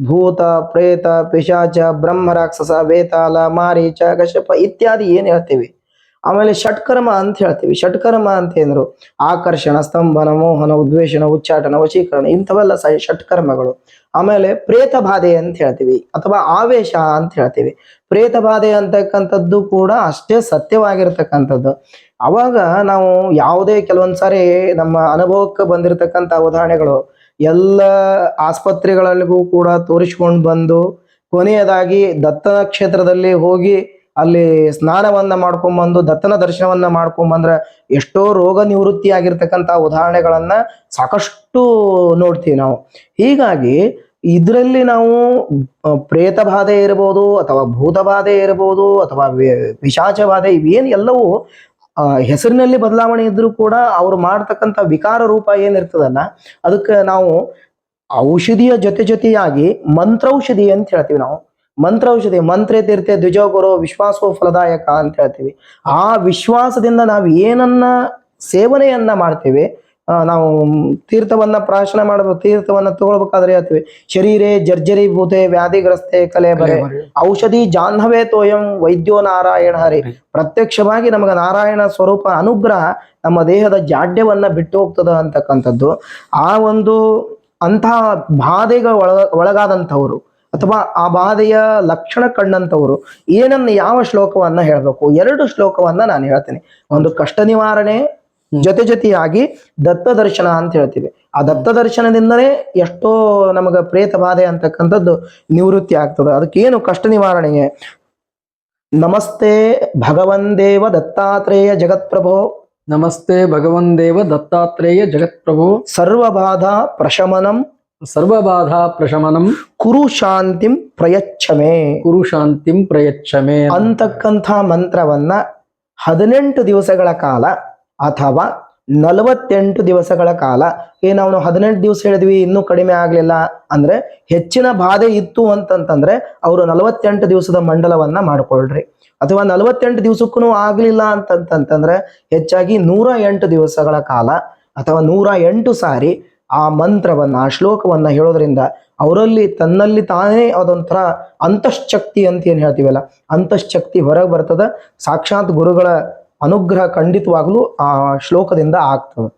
ಭೂತ, ಪ್ರೇತ, ಪಿಶಾಚ, ಬ್ರಹ್ಮ, ರಾಕ್ಷಸ, ವೇತಾಲ, ಮಾರೀಚ, ಕಶ್ಯಪ ಇತ್ಯಾದಿ ಏನು ಹೇಳ್ತೀವಿ? ಆಮೇಲೆ ಷಟ್ಕರ್ಮ ಅಂತ ಹೇಳ್ತೀವಿ. ಷಟ್ಕರ್ಮ ಅಂತ ಆಕರ್ಷಣ, ಸ್ತಂಭನ, ಮೋಹನ ಉದ್ವೇಷಣ ಉಚ್ಚಾಟನ, ವಶೀಕರಣ ಇಂಥವೆಲ್ಲ ಸ ಷಟ್ಕರ್ಮಗಳು. ಆಮೇಲೆ ಪ್ರೇತ ಬಾಧೆ ಅಂತ ಹೇಳ್ತೀವಿ ಅಥವಾ ಆವೇಶ ಅಂತ ಹೇಳ್ತೀವಿ. ಪ್ರೇತ ಬಾಧೆ ಅಂತಕ್ಕಂಥದ್ದು ಕೂಡ ಅಷ್ಟೇ ಸತ್ಯವಾಗಿರ್ತಕ್ಕಂಥದ್ದು. ಅವಾಗ ನಾವು ಯಾವುದೇ ಕೆಲವೊಂದ್ಸಾರಿ ನಮ್ಮ ಅನುಭವಕ್ಕೆ ಬಂದಿರತಕ್ಕಂಥ ಉದಾಹರಣೆಗಳು ಎಲ್ಲ ಆಸ್ಪತ್ರೆಗಳಲ್ಲಿಗೂ ಕೂಡ ತೋರಿಸ್ಕೊಂಡು ಬಂದು ಕೊನೆಯದಾಗಿ ದತ್ತನ ಕ್ಷೇತ್ರದಲ್ಲಿ ಹೋಗಿ ಅಲ್ಲಿ ಸ್ನಾನವನ್ನ ಮಾಡ್ಕೊಂಬಂದು, ದತ್ತನ ದರ್ಶನವನ್ನ ಮಾಡ್ಕೊಂಬಂದ್ರೆ ಎಷ್ಟೋ ರೋಗ ನಿವೃತ್ತಿ ಆಗಿರ್ತಕ್ಕಂಥ ಉದಾಹರಣೆಗಳನ್ನ ಸಾಕಷ್ಟು ನೋಡ್ತೀವಿ ನಾವು. ಹೀಗಾಗಿ ಇದರಲ್ಲಿ ನಾವು ಪ್ರೇತ ಬಾಧೆ ಇರಬಹುದು ಅಥವಾ ಭೂತ ಬಾಧೆ ಇರಬಹುದು ಅಥವಾ ಪಿಶಾಚ ಬಾಧೆ ಇವೇನು ಎಲ್ಲವೂ ಹೆಸರಿನಲ್ಲಿ ಬದಲಾವಣೆ ಇದ್ರೂ ಕೂಡ ಅವ್ರು ಮಾಡ್ತಕ್ಕಂಥ ವಿಕಾರ ರೂಪ ಏನಿರ್ತದಲ್ಲ, ಅದಕ್ಕೆ ನಾವು ಔಷಧಿಯ ಜೊತೆ ಜೊತೆಯಾಗಿ ಮಂತ್ರೌಷಧಿ ಅಂತ ಹೇಳ್ತೀವಿ ನಾವು. ಮಂತ್ರೌಷಧಿ ಮಂತ್ರೇ ತೀರ್ಥೆ ದ್ವಿಜೋಗುರು ವಿಶ್ವಾಸೋ ಫಲದಾಯಕ ಅಂತ ಹೇಳ್ತೀವಿ. ಆ ವಿಶ್ವಾಸದಿಂದ ನಾವು ಏನನ್ನ ಸೇವನೆಯನ್ನ ಮಾಡ್ತೇವೆ ಆ, ನಾವು ತೀರ್ಥವನ್ನ ಪ್ರಾಶನ ಮಾಡಬೇಕು ತೀರ್ಥವನ್ನ ತಗೊಳ್ಬೇಕಾದ್ರೆ ಹೇಳ್ತೀವಿ. ಶರೀರೇ ಜರ್ಜರಿ ಭೂತೆ ವ್ಯಾಧಿಗ್ರಸ್ತೆ ಕಲೆ ಬರೆ. ಔಷಧಿ ಜಾಹ್ನವೇ ತೋಯಂ ವೈದ್ಯೋ ನಾರಾಯಣ ಹರಿ. ಪ್ರತ್ಯಕ್ಷವಾಗಿ ನಮಗೆ ನಾರಾಯಣ ಸ್ವರೂಪ ಅನುಗ್ರಹ ನಮ್ಮ ದೇಹದ ಜಾಡ್ಯವನ್ನ ಬಿಟ್ಟು ಹೋಗ್ತದ ಅಂತಕ್ಕಂಥದ್ದು. ಆ ಒಂದು ಅಂತಹ ಬಾಧೆಗೆ ಒಳ ಒಳಗಾದಂಥವ್ರು ಅಥವಾ ಆ ಬಾಧೆಯ ಲಕ್ಷಣ ಕಂಡಂಥವರು ಏನನ್ನ ಯಾವ ಶ್ಲೋಕವನ್ನ ಹೇಳಬೇಕು? ಎರಡು ಶ್ಲೋಕವನ್ನ ನಾನು ಹೇಳ್ತೇನೆ. ಒಂದು ಕಷ್ಟ ನಿವಾರಣೆ ಜೊತೆ ಜೊತೆಯಾಗಿ ದತ್ತ ದರ್ಶನ ಅಂತ ಹೇಳ್ತೀವಿ. ಆ ದತ್ತ ದರ್ಶನದಿಂದಲೇ ಎಷ್ಟೋ ನಮಗ ಪ್ರೇತ ಬಾಧೆ ಅಂತಕ್ಕಂಥದ್ದು ನಿವೃತ್ತಿ ಆಗ್ತದೆ. ಅದಕ್ಕೇನು ಕಷ್ಟ ನಿವಾರಣೆಗೆ? ನಮಸ್ತೆ ಭಗವಂದೇವ ದತ್ತಾತ್ರೇಯ ಜಗತ್ಪ್ರಭೋ. ನಮಸ್ತೆ ಭಗವನ್ ದೇವ ದತ್ತಾತ್ರೇಯ ಜಗತ್ಪ್ರಭು. ಸರ್ವಬಾಧ ಪ್ರಶಮನಂ. ಸರ್ವಬಾಧಾ ಪ್ರಶಮನಂ ಕುರು ಶಾಂತಿಂ ಪ್ರಯಚ್ಛಮೆ. ಕುರು ಶಾಂತಿಂ ಪ್ರಯಚ್ಛಮೆ ಅಂತಕ್ಕಂಥ ಮಂತ್ರವನ್ನ ಹದಿನೆಂಟು ದಿವಸಗಳ ಕಾಲ ಅಥವಾ ನಲವತ್ತೆಂಟು ದಿವಸಗಳ ಕಾಲ ಏ ನಾವು ಹದಿನೆಂಟು ದಿವಸ ಹೇಳಿದ್ವಿ ಇನ್ನೂ ಕಡಿಮೆ ಆಗಲಿಲ್ಲ ಅಂದ್ರೆ ಹೆಚ್ಚಿನ ಬಾಧೆ ಇತ್ತು ಅಂತಂತಂದ್ರೆ ಅವರು ನಲವತ್ತೆಂಟು ದಿವಸದ ಮಂಡಲವನ್ನ ಮಾಡ್ಕೊಳ್ರಿ. ಅಥವಾ ನಲವತ್ತೆಂಟು ದಿವಸಕ್ಕೂ ಆಗಲಿಲ್ಲ ಅಂತಂತಂದ್ರೆ ಹೆಚ್ಚಾಗಿ ನೂರ ಎಂಟು ದಿವಸಗಳ ಕಾಲ ಅಥವಾ ನೂರ ಎಂಟು ಸಾರಿ ಆ ಮಂತ್ರವನ್ನ ಆ ಶ್ಲೋಕವನ್ನ ಹೇಳೋದ್ರಿಂದ ಅವರಲ್ಲಿ ತನ್ನಲ್ಲಿ ತಾನೇ ಅದೊಂಥರ ಅಂತಃಶಕ್ತಿ ಅಂತ ಏನ್ ಹೇಳ್ತೀವಲ್ಲ ಅಂತಃಶಕ್ತಿ ಹೊರಗೆ ಬರ್ತದ ಸಾಕ್ಷಾತ್ ಗುರುಗಳ ಅನುಗ್ರಹ ಖಂಡಿತವಾಗಲೂ ಆ ಶ್ಲೋಕದಿಂದ ಆಗ್ತದೆ.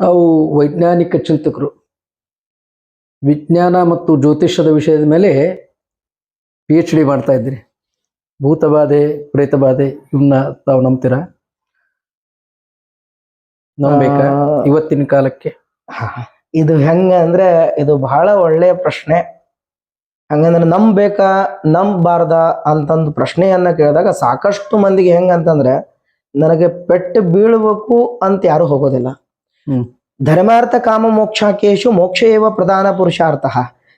ಅವು ವೈಜ್ಞಾನಿಕ ಚಿಂತಕರು. ವಿಜ್ಞಾನ ಮತ್ತು ಜ್ಯೋತಿಷ್ಯದ ವಿಷಯದ ಮೇಲೆ ಪಿ ಎಚ್ ಡಿ ಮಾಡ್ತಾ ಇದ್ರಿ ಭೂತಬಾಧೆ ಪ್ರೇತಬಾಧೆ ಇವನ್ನ ತಾವು ನಂಬ್ತೀರಾ? ನಂಬೇಕಾ ಇವತ್ತಿನ ಕಾಲಕ್ಕೆ? ಇದು ಹೆಂಗ ಅಂದ್ರೆ ಇದು ಬಹಳ ಒಳ್ಳೆಯ ಪ್ರಶ್ನೆ. ಹಂಗಂದ್ರೆ ನಂಬೇಕಾ ನಂಬಾರ್ದ ಅಂತಂದು ಪ್ರಶ್ನೆಯನ್ನ ಕೇಳಿದಾಗ ಸಾಕಷ್ಟು ಮಂದಿಗೆ ಹೆಂಗಂತಂದ್ರೆ ನನಗೆ ಪೆಟ್ಟು ಬೀಳ್ಬೇಕು ಅಂತ ಯಾರು ಹೋಗೋದಿಲ್ಲ. ಧರ್ಮಾರ್ಥ ಕಾಮ ಮೋಕ್ಷಾಕೇಶು ಮೋಕ್ಷ ಏವ ಪ್ರಧಾನ ಪುರುಷಾರ್ಥ.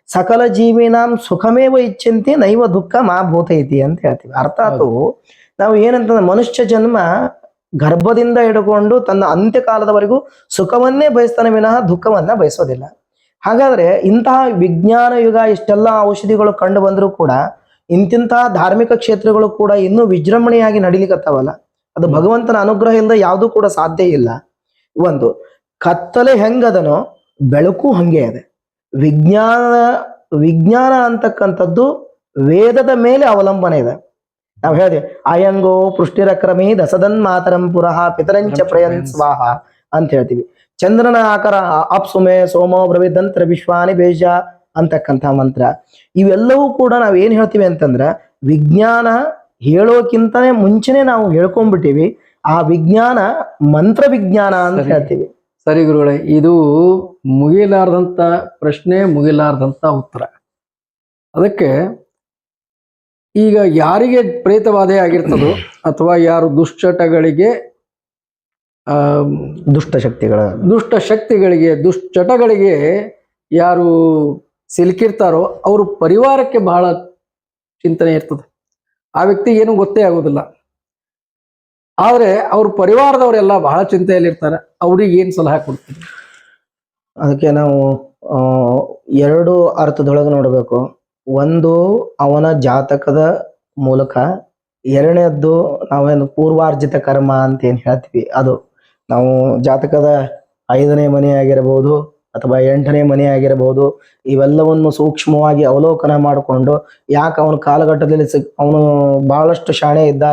ಸಕಲ ಜೀವಿನಾಂ ಸುಖಮೇವ ಇಚ್ಛಂತಿ ನೈವ ದುಃಖ ಮಾ ಭೂತೈತಿ ಅಂತ ಹೇಳ್ತೀವಿ. ಅರ್ಥಾತು ನಾವು ಏನಂತಂದ್ರೆ ಮನುಷ್ಯ ಜನ್ಮ ಗರ್ಭದಿಂದ ಹಿಡ್ಕೊಂಡು ತನ್ನ ಅಂತ್ಯಕಾಲದವರೆಗೂ ಸುಖವನ್ನೇ ಬಯಸ್ತಾನೆ ವಿನಃ ದುಃಖವನ್ನ ಬಯಸೋದಿಲ್ಲ. ಹಾಗಾದ್ರೆ ಇಂತಹ ವಿಜ್ಞಾನ ಯುಗ ಇಷ್ಟೆಲ್ಲ ಔಷಧಿಗಳು ಕಂಡು ಬಂದರೂ ಕೂಡ ಇಂತಿಂತಹ ಧಾರ್ಮಿಕ ಕ್ಷೇತ್ರಗಳು ಕೂಡ ಇನ್ನೂ ವಿಜೃಂಭಣೆಯಾಗಿ ನಡಿಲಿಕತ್ತಾವಲ್ಲ. ಅದು ಭಗವಂತನ ಅನುಗ್ರಹ ಇಲ್ಲದೆ ಯಾವುದೂ ಕೂಡ ಸಾಧ್ಯ ಇಲ್ಲ. ಒಂದು, ಕತ್ತಲೆ ಹೆಂಗದನೋ ಬೆಳಕು ಹಂಗೆ ಇದೆ. ವಿಜ್ಞಾನ ವಿಜ್ಞಾನ ಅಂತಕ್ಕಂಥದ್ದು ವೇದದ ಮೇಲೆ ಅವಲಂಬನೆ ಇದೆ. ನಾವು ಹೇಳಿದೆ ಅಯಂಗೋ ಪೃಷ್ಟಿರಕ್ರಮಿ ದಸದನ್ ಮಾತರಂ ಪುರಃ ಪಿತರಂಚ ಪ್ರಯನ್ ಸ್ವಾಹ ಅಂತ ಹೇಳ್ತೀವಿ. ಚಂದ್ರನ ಆಕಾರ ಅಪ್ಸುಮೆ ಸೋಮೋ ಬ್ರವಿದಂತ್ರ ವಿಶ್ವಾನಿ ಬೇಜ ಅಂತಕ್ಕಂಥ ಮಂತ್ರ. ಇವೆಲ್ಲವೂ ಕೂಡ ನಾವು ಏನ್ ಹೇಳ್ತೀವಿ ಅಂತಂದ್ರ ವಿಜ್ಞಾನ ಹೇಳೋಕ್ಕಿಂತನೇ ಮುಂಚೆನೆ ನಾವು ಹೇಳ್ಕೊಂಡ್ಬಿಟ್ಟಿವಿ ಆ ವಿಜ್ಞಾನ ಮಂತ್ರ ವಿಜ್ಞಾನ ಅಂತ ಹೇಳ್ತೀವಿ. ಸರಿ ಗುರುಗಳೇ ಇದು ಮುಗಿಲಾರ್ದಂತ ಪ್ರಶ್ನೆ ಮುಗಿಲಾರ್ದಂತ ಉತ್ತರ. ಅದಕ್ಕೆ ಈಗ ಯಾರಿಗೆ ಪ್ರೇತವಾದೆ ಆಗಿರ್ತದೋ ಅಥವಾ ಯಾರು ದುಶ್ಚಟಗಳಿಗೆ ಆ ದುಷ್ಟ ಶಕ್ತಿಗಳ ದುಷ್ಟ ಶಕ್ತಿಗಳಿಗೆ ದುಶ್ಚಟಗಳಿಗೆ ಯಾರು ಸಿಲುಕಿರ್ತಾರೋ ಅವರು ಪರಿವಾರಕ್ಕೆ ಬಹಳ ಚಿಂತನೆ ಇರ್ತದೆ. ಆ ವ್ಯಕ್ತಿಗೆ ಏನು ಗೊತ್ತೇ ಆಗೋದಿಲ್ಲ. ಆದರೆ ಅವ್ರ ಪರಿವಾರದವರೆಲ್ಲ ಬಹಳ ಚಿಂತೆಯಲ್ಲಿರ್ತಾರೆ. ಅವ್ರಿಗೆ ಏನು ಸಲಹೆ ಕೊಡ್ತೀವಿ ಅದಕ್ಕೆ ನಾವು ಎರಡು ಅರ್ಥದೊಳಗೆ ನೋಡಬೇಕು. ಒಂದು ಅವನ ಜಾತಕದ ಮೂಲಕ, ಎರಡನೇದ್ದು ನಾವೇನು ಪೂರ್ವಾರ್ಜಿತ ಕರ್ಮ ಅಂತ ಏನು ಹೇಳ್ತೀವಿ? ಅದು ನಾವು ಜಾತಕದ ಐದನೇ ಮನೆ ಆಗಿರಬಹುದು ಅಥವಾ ಎಂಟನೇ ಮನೆ ಆಗಿರಬಹುದು ಇವೆಲ್ಲವನ್ನು ಸೂಕ್ಷ್ಮವಾಗಿ ಅವಲೋಕನ ಮಾಡಿಕೊಂಡು, ಯಾಕೆ ಅವನ ಕಾಲಘಟ್ಟದಲ್ಲಿ ಸಿಕ್ ಅವನು ಬಹಳಷ್ಟು ಶಾಣೆ ಇದ್ದ,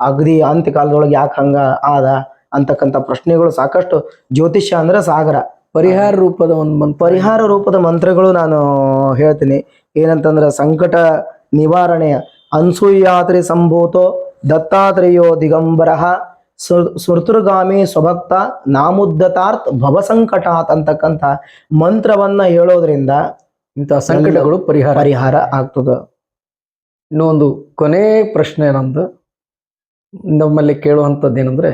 ಅಗದಿ ಅಂತ್ಯಕಾಲದೊಳಗೆ ಯಾಕೆ ಹಂಗ ಆದ ಅಂತಕ್ಕಂಥ ಪ್ರಶ್ನೆಗಳು ಸಾಕಷ್ಟು ಜ್ಯೋತಿಷ್ಯ ಅಂದ್ರೆ ಸಾಗರ. ಪರಿಹಾರ ರೂಪದ ಒಂದು ಪರಿಹಾರ ರೂಪದ ಮಂತ್ರಗಳು ನಾನು ಹೇಳ್ತೀನಿ. ಏನಂತಂದ್ರೆ ಸಂಕಟ ನಿವಾರಣೆ. ಅನ್ಸೂಯಾತ್ರಿ ಸಂಭೂತೋ ದತ್ತಾತ್ರೇಯೋ ದಿಗಂಬರ. ಸುರ್ತುರ್ಗಾಮಿ ಸ್ವಭಕ್ತ ನಾಮುದ್ದತಾರ್ಥ ಭವಸಂಕಟಾತ್ ಅಂತಕ್ಕಂಥ ಮಂತ್ರವನ್ನ ಹೇಳೋದ್ರಿಂದ ಇಂತಹ ಸಂಕಟಗಳು ಪರಿಹಾರ. ಪರಿಹಾರ ಆಗ್ತದ. ಇನ್ನೊಂದು ಕೊನೆ ಪ್ರಶ್ನೆ ನಂದು. ನಮ್ಮಲ್ಲಿ ಕೇಳುವಂಥದ್ದು ಏನಂದ್ರೆ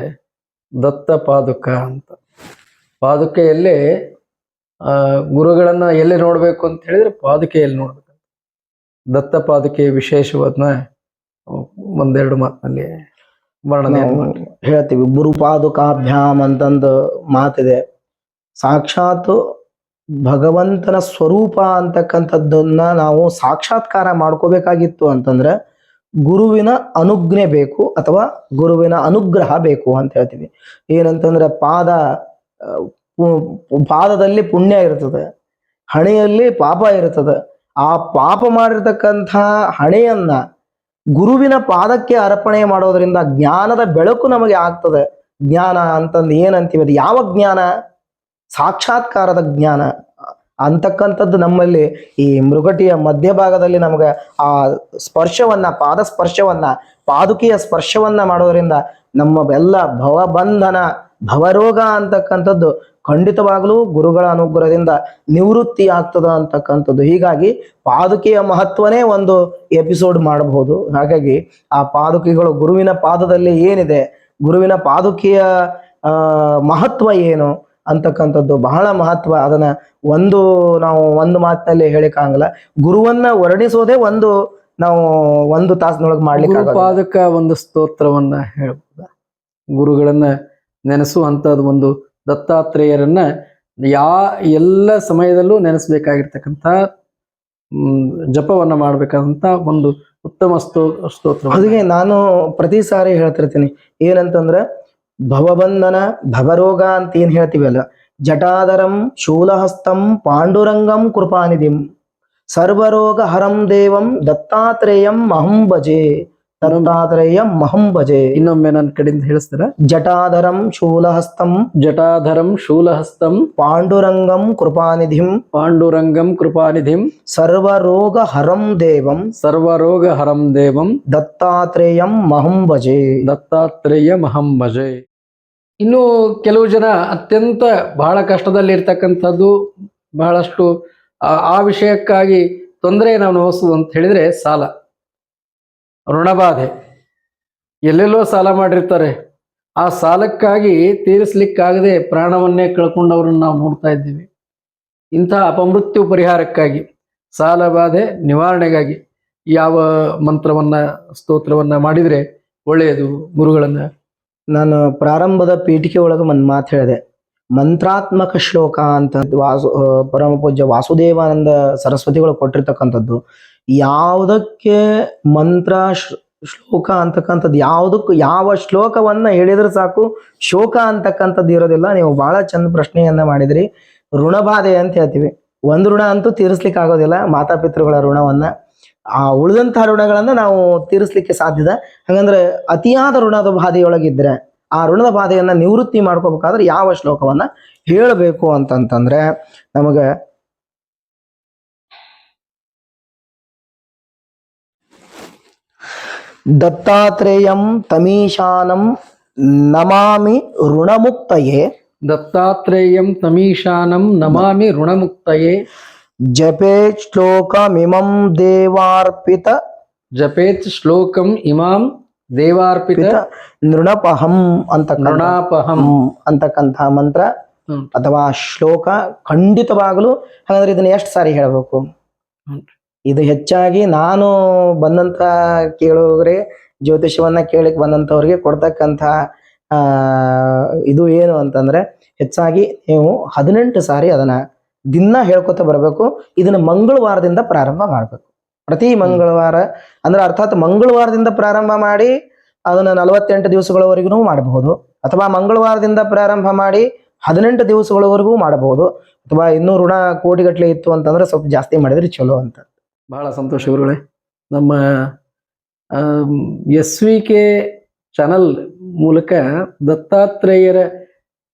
ದತ್ತ ಪಾದುಕ ಅಂತ. ಪಾದುಕೆಯಲ್ಲಿ ಗುರುಗಳನ್ನ ಎಲ್ಲಿ ನೋಡ್ಬೇಕು ಅಂತ ಹೇಳಿದ್ರೆ ಪಾದುಕೆಯಲ್ಲಿ ನೋಡ್ಬೇಕು. ದತ್ತ ಪಾದುಕೆ ವಿಶೇಷವಾದ್ನ ಒಂದೆರಡು ಮಾತಿನಲ್ಲಿ ವರ್ಣನೆ ಹೇಳ್ತೀವಿ ಗುರುಪಾದುಕಾಭ್ಯಾಮ್ ಅಂತಂದು ಮಾತಿದೆ. ಸಾಕ್ಷಾತ್ ಭಗವಂತನ ಸ್ವರೂಪ ಅಂತಕ್ಕಂಥದ್ದನ್ನ ನಾವು ಸಾಕ್ಷಾತ್ಕಾರ ಮಾಡ್ಕೋಬೇಕಾಗಿತ್ತು ಅಂತಂದ್ರೆ ಗುರುವಿನ ಅನುಜ್ಞೆ ಬೇಕು ಅಥವಾ ಗುರುವಿನ ಅನುಗ್ರಹ ಬೇಕು ಅಂತ ಹೇಳ್ತೀವಿ. ಏನಂತಂದ್ರೆ ಪಾದ ಪಾದದಲ್ಲಿ ಪುಣ್ಯ ಇರ್ತದೆ ಹಣೆಯಲ್ಲಿ ಪಾಪ ಇರ್ತದೆ. ಆ ಪಾಪ ಮಾಡಿರ್ತಕ್ಕಂಥ ಹಣೆಯನ್ನ ಗುರುವಿನ ಪಾದಕ್ಕೆ ಅರ್ಪಣೆ ಮಾಡೋದ್ರಿಂದ ಜ್ಞಾನದ ಬೆಳಕು ನಮಗೆ ಆಗ್ತದೆ. ಜ್ಞಾನ ಅಂತಂದು ಏನಂತೀವಿ ಅದು? ಯಾವ ಜ್ಞಾನ? ಸಾಕ್ಷಾತ್ಕಾರದ ಜ್ಞಾನ. ಅಂತಕ್ಕಂಥದ್ದು ನಮ್ಮಲ್ಲಿ ಈ ಮೃಗಟಿಯ ಮಧ್ಯಭಾಗದಲ್ಲಿ ನಮಗೆ ಆ ಸ್ಪರ್ಶವನ್ನ ಪಾದ ಸ್ಪರ್ಶವನ್ನ ಪಾದುಕೆಯ ಸ್ಪರ್ಶವನ್ನ ಮಾಡೋದ್ರಿಂದ ನಮ್ಮ ಎಲ್ಲ ಭವಬಂಧನ ಭವರೋಗ ಅಂತಕ್ಕಂಥದ್ದು ಖಂಡಿತವಾಗಲೂ ಗುರುಗಳ ಅನುಗ್ರಹದಿಂದ ನಿವೃತ್ತಿ ಆಗ್ತದ ಅಂತಕ್ಕಂಥದ್ದು. ಹೀಗಾಗಿ ಪಾದುಕೆಯ ಮಹತ್ವನೇ ಒಂದು ಎಪಿಸೋಡ್ ಮಾಡಬಹುದು. ಹಾಗಾಗಿ ಆ ಪಾದುಕೆಗಳು ಗುರುವಿನ ಪಾದದಲ್ಲಿ ಏನಿದೆ ಗುರುವಿನ ಪಾದುಕೆಯ ಮಹತ್ವ ಏನು ಅಂತಕ್ಕಂಥದ್ದು ಬಹಳ ಮಹತ್ವ. ಅದನ್ನ ಒಂದು ನಾವು ಒಂದು ಮಾತಿನಲ್ಲಿ ಹೇಳಿಕಾಗಲ್ಲ ಗುರುವನ್ನ ವರ್ಣಿಸೋದೇ ಒಂದು ನಾವು ಒಂದು ತಾಸಿನೊಳಗೆ ಮಾಡ್ಲಿಕ್ಕೆ ಪಾದಕ ಒಂದು ಸ್ತೋತ್ರವನ್ನ ಹೇಳ್ಬೋದ? ಗುರುಗಳನ್ನ ನೆನೆಸುವಂತದ್ದು ಒಂದು ದತ್ತಾತ್ರೇಯರನ್ನ ಯಾ ಎಲ್ಲ ಸಮಯದಲ್ಲೂ ನೆನೆಸ್ಬೇಕಾಗಿರ್ತಕ್ಕಂಥ ಜಪವನ್ನು ಮಾಡ್ಬೇಕಾದಂತ ಒಂದು ಉತ್ತಮ ಸ್ತೋ ಸ್ತೋತ್ರ ಅದಕ್ಕೆ ನಾನು ಪ್ರತಿ ಸಾರಿ ಹೇಳ್ತಿರ್ತೀನಿ, ಏನಂತಂದ್ರೆ ಭವಬಂಧನ ಭವರೋಗ ಅಂತ ಏನ್ ಹೇಳ್ತೀವಲ್ಲ ಜಟಾಧರಂ ಶೂಲಹಸ್ತಂ ಪಾಂಡುರಂಗಂ ಕೃಪಾನಿಧಿಂ, ಸರ್ವರೋಗ ಹರಂ ದೇವಂ ದತ್ತಾತ್ರೇಯಂ ಮಹಂ ಭಜೆ. ದತ್ತಾತ್ರೇಯಂ ಮಹಂ ಭಜೆ. ಇನ್ನೊಮ್ಮೆ ನನ್ನ ಕಡೆಯಿಂದ ಹೇಳಿಸ್ತಾರ ಜಟಾಧರಂ ಶೂಲಹಸ್ತಂ. ಜಟಾಧರಂ ಶೂಲಹಸ್ತಂ. ಪಾಂಡುರಂಗಂ ಕೃಪಾನಿಧಿಂ. ಪಾಂಡುರಂಗಂ ಕೃಪಾನಿಧಿಂ. ಸರ್ವರೋಗ ಹರಂ ದೇವಂ. ಸರ್ವರೋಗ ಹರಂ ದೇವಂ. ದತ್ತಾತ್ರೇಯಂ ಮಹಂ ಭಜೆ. ದತ್ತಾತ್ರೇಯ ಮಹಂ ಭಜೆ. ಇನ್ನು ಕೆಲವು ಜನ ಅತ್ಯಂತ ಬಹಳ ಕಷ್ಟದಲ್ಲಿ ಇರ್ತಕ್ಕಂಥದ್ದು ಬಹಳಷ್ಟು ಆ- ವಿಷಯಕ್ಕಾಗಿ ತೊಂದರೆ ನಾವು ಅನುಭವಿಸೋದು ಅಂತ ಹೇಳಿದ್ರೆ ಸಾಲ. ಋಣಬಾಧೆ. ಎಲ್ಲೆಲ್ಲೋ ಸಾಲ ಮಾಡಿರ್ತಾರೆ. ಆ ಸಾಲಕ್ಕಾಗಿ ತೀರಿಸ್ಲಿಕ್ಕಾಗದೆ ಪ್ರಾಣವನ್ನೇ ಕಳ್ಕೊಂಡವ್ರನ್ನ ನಾವು ನೋಡ್ತಾ ಇದ್ದೀವಿ. ಇಂತಹ ಅಪಮೃತ್ಯು ಪರಿಹಾರಕ್ಕಾಗಿ ಸಾಲಬಾಧೆ ನಿವಾರಣೆಗಾಗಿ ಯಾವ ಮಂತ್ರವನ್ನ ಸ್ತೋತ್ರವನ್ನ ಮಾಡಿದರೆ ಒಳ್ಳೆಯದು ಗುರುಗಳನ್ನು? ನಾನು ಪ್ರಾರಂಭದ ಪೀಠಿಕೆ ಒಳಗೆ ಒಂದು ಮಾತು ಹೇಳಿದೆ. ಮಂತ್ರಾತ್ಮಕ ಶ್ಲೋಕ ಅಂತ ವಾಸು ಆ, ಪರಮ ಪೂಜ್ಯ ವಾಸುದೇವಾನಂದ ಸರಸ್ವತಿಗಳು ಕೊಟ್ಟಿರ್ತಕ್ಕಂಥದ್ದು. ಯಾವುದಕ್ಕೆ ಮಂತ್ರ ಶ್ಲ- ಶ್ಲೋಕ ಅಂತಕ್ಕಂಥದ್ದು, ಯಾವುದಕ್ಕೂ ಯಾವ ಶ್ಲೋಕವನ್ನ ಹೇಳಿದ್ರೆ ಸಾಕು, ಶೋಕ ಅಂತಕ್ಕಂಥದ್ದು ಇರೋದಿಲ್ಲ. ನೀವು ಬಹಳ ಚಂದ ಪ್ರಶ್ನೆಯನ್ನ ಮಾಡಿದ್ರಿ. ಋಣಬಾಧೆ ಅಂತ ಹೇಳ್ತೀವಿ. ಒಂದು ಋಣ ಅಂತೂ ತೀರಿಸ್ಲಿಕ್ಕೆ ಆಗೋದಿಲ್ಲ, ಮಾತಾಪಿತೃಗಳ ಋಣವನ್ನ. ಆ ಉಳಿದಂತಹ ಋಣಗಳನ್ನ ನಾವು ತೀರಿಸ್ಲಿಕ್ಕೆ ಸಾಧ್ಯದ ಹಂಗಂದ್ರೆ ಅತಿಯಾದ ಋಣದ ಬಾಧೆಯೊಳಗಿದ್ರೆ ಆ ಋಣದ ಬಾಧೆಯನ್ನ ನಿವೃತ್ತಿ ಮಾಡ್ಕೋಬೇಕಾದ್ರೆ ಯಾವ ಶ್ಲೋಕವನ್ನ ಹೇಳಬೇಕು ಅಂತಂತಂದ್ರೆ, ನಮಗ ದತ್ತಾತ್ರೇಯಂ ತಮೀಶಾನಂ ನಮಾಮಿ ಋಣಮುಕ್ತಯೇ ದತ್ತಾತ್ರೇಯಂ ತಮೀಶಾನಂ ನಮಾಮಿ ಋಣಮುಕ್ತಯೇ ಜಪೇ ಶ್ಲೋಕಮಿಮಂ ದೇವಾರ್ಪಿತ ಜಪೇತ್ ಶ್ಲೋಕಂ ಇಮಾಂ ದೇವಾರ್ಪಿತ ಪಿತ ನೃಣಪಹಂ ಅಂತಕ್ಕಂಥ ನೃಣಾಪಹಂ ಅಂತಕ್ಕಂಥ ಮಂತ್ರ ಹ್ಮ್. ಅಥವಾ ಶ್ಲೋಕ ಖಂಡಿತವಾಗಲು ಹಾಗಾದ್ರೆ ಇದನ್ನ ಎಷ್ಟು ಸಾರಿ ಹೇಳಬೇಕು. ಹ್ಮ್. ಇದು ಹೆಚ್ಚಾಗಿ ನಾನು ಬಂದಂತ ಕೇಳೋಗ್ರೆ ಜ್ಯೋತಿಷವನ್ನ ಕೇಳಕ್ಕೆ ಬಂದಂತವ್ರಿಗೆ ಕೊಡ್ತಕ್ಕಂತ ಇದು ಏನು ಅಂತಂದ್ರೆ ಹೆಚ್ಚಾಗಿ ನೀವು ಹದಿನೆಂಟು ಸಾರಿ ಅದನ್ನ ದಿನ ಹೇಳ್ಕೊತ ಬರಬೇಕು. ಇದನ್ನ ಮಂಗಳವಾರದಿಂದ ಪ್ರಾರಂಭ ಮಾಡಬೇಕು. ಪ್ರತಿ ಮಂಗಳವಾರ ಅಂದ್ರೆ ಅರ್ಥಾತ್ ಮಂಗಳವಾರದಿಂದ ಪ್ರಾರಂಭ ಮಾಡಿ ಅದನ್ನ ನಲವತ್ತೆಂಟು ದಿವಸಗಳವರೆಗೂ ಮಾಡಬಹುದು. ಅಥವಾ ಮಂಗಳವಾರದಿಂದ ಪ್ರಾರಂಭ ಮಾಡಿ ಹದಿನೆಂಟು ದಿವಸಗಳವರೆಗೂ ಮಾಡಬಹುದು. ಅಥವಾ ಇನ್ನೂ ಋಣ ಕೋಟಿಗಟ್ಟಲೆ ಇತ್ತು ಅಂತಂದ್ರೆ ಸ್ವಲ್ಪ ಜಾಸ್ತಿ ಮಾಡಿದ್ರೆ ಚಲೋ ಅಂತ. ಬಹಳ ಸಂತೋಷ ಗುರುಗಳೇ. ನಮ್ಮ ಎಸ್ ವಿ ಕೆ ಚಾನಲ್ ಮೂಲಕ ದತ್ತಾತ್ರೇಯರ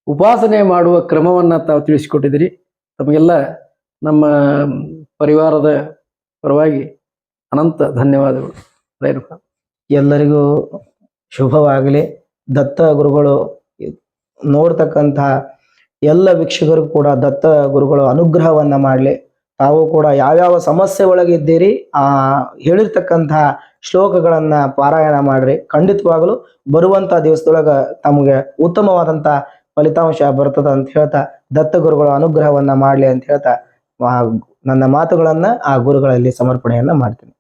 ಉಪಾಸನೆ ಮಾಡುವ ಕ್ರಮವನ್ನು ತಾವು ತಿಳಿಸಿಕೊಟ್ಟಿದ್ದೀರಿ. ತಮಗೆಲ್ಲ ನಮ್ಮ ಪರಿವಾರದ ಪರವಾಗಿ ಅನಂತ ಧನ್ಯವಾದಗಳು. ಎಲ್ಲರಿಗೂ ಶುಭವಾಗಲಿ. ದತ್ತ ಗುರುಗಳು ನೋಡ್ತಕ್ಕಂಥ ಎಲ್ಲ ವೀಕ್ಷಕರು ಕೂಡ ದತ್ತ ಗುರುಗಳು ಅನುಗ್ರಹವನ್ನು ಮಾಡಲಿ. ತಾವು ಕೂಡ ಯಾವ್ಯಾವ ಸಮಸ್ಯೆ ಒಳಗಿದ್ದೀರಿ, ಆ ಹೇಳಿರ್ತಕ್ಕಂತಹ ಶ್ಲೋಕಗಳನ್ನ ಪಾರಾಯಣ ಮಾಡ್ರಿ. ಖಂಡಿತವಾಗಲೂ ಬರುವಂತ ದಿವಸದೊಳಗ ತಮಗೆ ಉತ್ತಮವಾದಂತ ಫಲಿತಾಂಶ ಬರ್ತದ ಅಂತ ಹೇಳ್ತಾ ದತ್ತ ಗುರುಗಳ ಅನುಗ್ರಹವನ್ನ ಮಾಡ್ಲಿ ಅಂತ ಹೇಳ್ತಾ ನನ್ನ ಮಾತುಗಳನ್ನ ಆ ಗುರುಗಳಲ್ಲಿ ಸಮರ್ಪಣೆಯನ್ನ ಮಾಡ್ತೀನಿ.